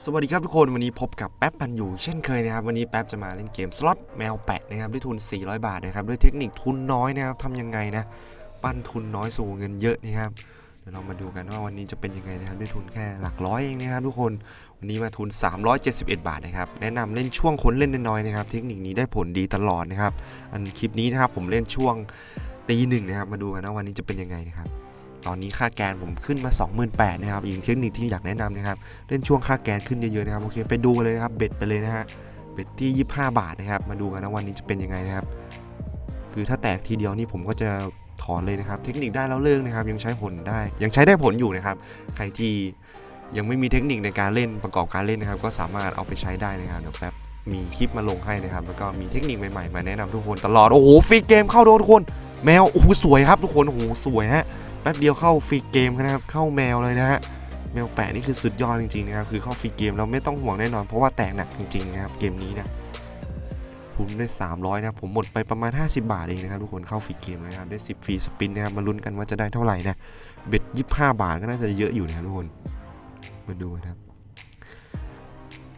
สวัสดีครับทุกคนวันนี้พบกับแป๊บปันอยู่เช่นเคยนะครับ วันนี้แป๊บจะมาเล่นเกมสล็อตแมวแปะนะครับด้วยทุน 400 บาทนะครับ ด้วยเทคนิคทุนน้อยนะครับทำยังไงนะปั้นทุนน้อยสู่เงินเยอะนะครับเดี๋ยวเรามาดูกันว่าวันนี้จะเป็นยังไงนะครับด้วยทุนแค่หลักร้อยเองนะครับทุกคนวันนี้มาทุน 371 บาทนะครับแนะนำเล่นช่วงคนเล่นน้อยๆนะครับ เทคนิคนี้ได้ผลดีตลอดนะครับ อันคลิปนี้นะครับผมเล่นช่วงตีหนึ่งนะครับมาดูกันว่าวันนี้จะเป็นยังไงนะครับ ตอนนี้ค่าแกนผมขึ้นมา 28,000นะครับอีกเทคนิคที่อยากแนะนำนะครับเล่นช่วงค่าแกนขึ้นเยอะๆนะครับโอเคไปดูเลยนะครับเบ็ดไปเลยนะฮะเบ็ดที่ 25 บาทนะครับมาดูกันนะวันนี้จะเป็นยังไงนะครับ คือถ้าแตกทีเดียวนี่ผมก็จะถอนเลยนะครับ เทคนิคได้แล้วเลิกนะครับ ยังใช้ผลได้ ยังใช้ได้ผลอยู่นะครับ ใครที่ยังไม่มีเทคนิคในการเล่นประกอบการเล่นนะครับ ก็สามารถเอาไปใช้ได้นะครับเดี๋ยวแป๊บมีคลิปมาลงให้นะครับ แล้วก็มีเทคนิคใหม่ๆ มาแนะนำทุกคนตลอด โอ้โหฟรีเกมเข้าโดนทุกคน แมวโอ้โหสวยครับทุกคนโอ้โหสวยฮะ แป๊บเดียวเข้าฟรีเกมนะครับ เข้าแมวเลยนะฮะ แมวแปะนี่คือสุดยอดจริงๆนะครับ คือเข้าฟรีเกมเราไม่ต้องห่วงแน่นอน เพราะว่าแตกหนักจริงๆนะครับ เกมนี้นะทุนได้ 300 นะผมหมดไปประมาณ 50 บาทเองนะครับทุกคนเข้าฟรีเกมนะครับ ได้ 10 ฟรีสปินนะครับมาลุ้นกันว่าจะได้เท่าไหร่นะ เบ็ด 25 บาทก็น่าจะเยอะอยู่นะครับทุกคน มาดูนะครับ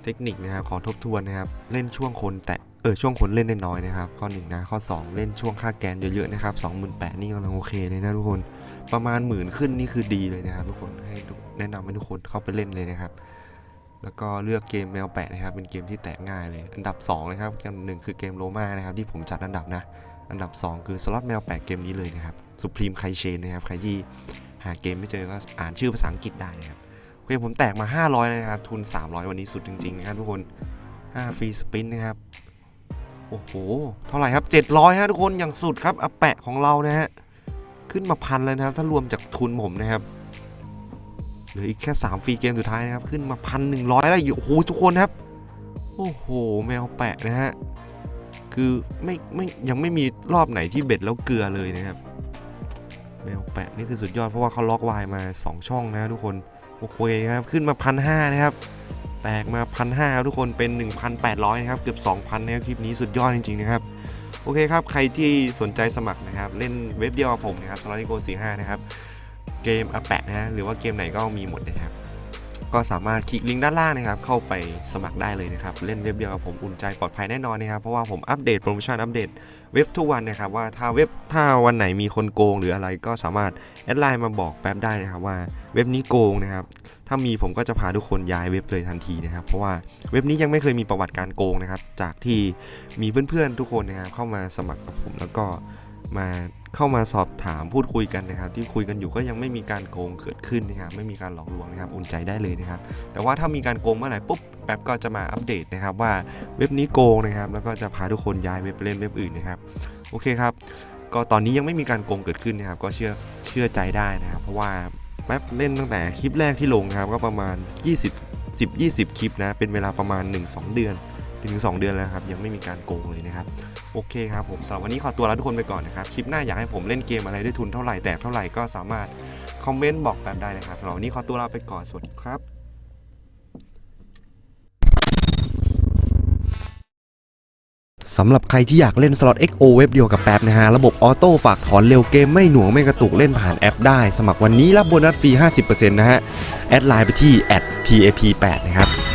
เทคนิคนะครับขอทบทวนนะครับ เล่นช่วงคนแต่เออช่วงคนเล่นได้น้อยนะครับ ข้อหนึ่งนะข้อ 2 เล่นช่วงค่าแกนเยอะๆนะครับ28,000นี่กำลังโอเคเลยนะทุกคน ประมาณหมื่นขึ้นนี่คือดีเลยนะครับทุกคนให้แนะนำให้ทุกคนเข้าไปเล่นเลยนะครับ แล้วก็เลือกเกมแมวแปะนะครับ เป็นเกมที่แตกง่ายเลย อันดับ2นะครับเกมหนึ่งคือเกมโรมานะครับที่ผมจัดอันดับนะ อันดับ 2 คือสล็อตแมวแปะเกมนี้เลยนะครับสุพรีมไคเชนนะครับใครที่หาเกมไม่เจอก็อ่านชื่อภาษาอังกฤษได้นะครับโอเคผมแตกมา 500เลยนะครับทุน 300 วันนี้สุดจริงๆนะครับทุกคน5ฟรีสปินนะครับโอ้โห เท่าไหร่ครับ 700ฮะทุกคนอย่างสุดครับอาแปะของเรานะฮะ ขึ้นมาพันเลยนะครับ ถ้ารวมจากทุนผมนะครับเหลืออีกแค่ 3 ฟรีเกมสุดท้ายนะครับ ขึ้นมาพันหนึ่งร้อยแล้วอยู่โอ้โหทุกคนครับ โอ้โห แมวแปะนะฮะ คือไม่ไม่ยังไม่มีรอบไหนที่เบ็ดแล้วเกลือเลยนะครับ แมวแปะนี่คือสุดยอดเพราะว่าเขาล็อกวายมา 2 ช่องนะทุกคน โอเคครับ ขึ้นมาพันห้านะครับ แตกมาพันห้าทุกคนเป็น 1,800นะครับ เกือบ2,000นะครับคลิปนี้สุดยอดจริงๆนะครับ โอเคครับ ใครที่สนใจสมัครนะครับ เล่นเว็บเดียวกับผมนะครับสลอติโก45 นะครับ เกมอแปะนะฮะหรือว่าเกมไหนก็มีหมดนะครับ ก็สามารถคลิกลิงก์ด้านล่างนะครับเข้าไปสมัครได้เลยนะครับเล่นเว็บเดียวกับผมอุ่นใจปลอดภัยแน่นอนนะครับเพราะว่าผมอัปเดตโปรโมชั่นอัปเดตเว็บทุกวันนะครับว่าถ้าเว็บถ้าวันไหนมีคนโกงหรืออะไรก็สามารถแอดไลน์มาบอกแป๊บได้นะครับว่าเว็บนี้โกงนะครับถ้ามีผมก็จะพาทุกคนย้ายเว็บเลยทันทีนะครับเพราะว่าเว็บนี้ยังไม่เคยมีประวัติการโกงนะครับจากที่มีเพื่อนๆทุกคนนะครับเข้ามาสมัครกับผมแล้วก็ มาเข้ามาสอบถามพูดคุยกันนะครับ ที่คุยกันอยู่ก็ยังไม่มีการโกงเกิดขึ้นนะครับไม่มีการหลอกลวงนะครับอุ่นใจได้เลยนะครับ แต่ว่าถ้ามีการโกงเมื่อไหร่ปุ๊บแป๊บก็จะมาอัปเดตนะครับว่าเว็บนี้โกงนะครับ แล้วก็จะพาทุกคนย้ายเว็บไปเล่นเว็บอื่นนะครับโอเคครับ ก็ตอนนี้ยังไม่มีการโกงเกิดขึ้นนะครับ ก็เชื่อเชื่อใจได้นะครับ เพราะว่าแป๊บเล่นตั้งแต่คลิปแรกที่ลงนะครับ ก็ประมาณ 20 10 20 คลิปนะเป็นเวลาประมาณ 1-2 เดือน ถึง 2 เดือนแล้วครับ ยังไม่มีการโกงเลยนะครับ โอเคครับผมสำหรับวันนี้ขอตัวลาทุกคนไปก่อนนะครับ คลิปหน้าอยากให้ผมเล่นเกมอะไรด้วยทุนเท่าไหร่แตกเท่าไหร่ก็สามารถคอมเมนต์บอกแบบได้นะครับสำหรับวันนี้ขอตัวลาไปก่อนสวัสดีครับสำหรับใครที่อยากเล่นสล็อต XO เว็บเดียวกับแป๊บนะฮะ ระบบออโต้ฝากถอนเร็วเกมไม่หน่วงไม่กระตุกเล่นผ่านแอปได้ สมัครวันนี้รับโบนัสฟรี 50%นะฮะ แอดไลน์ไปที่ @pap8 นะครับ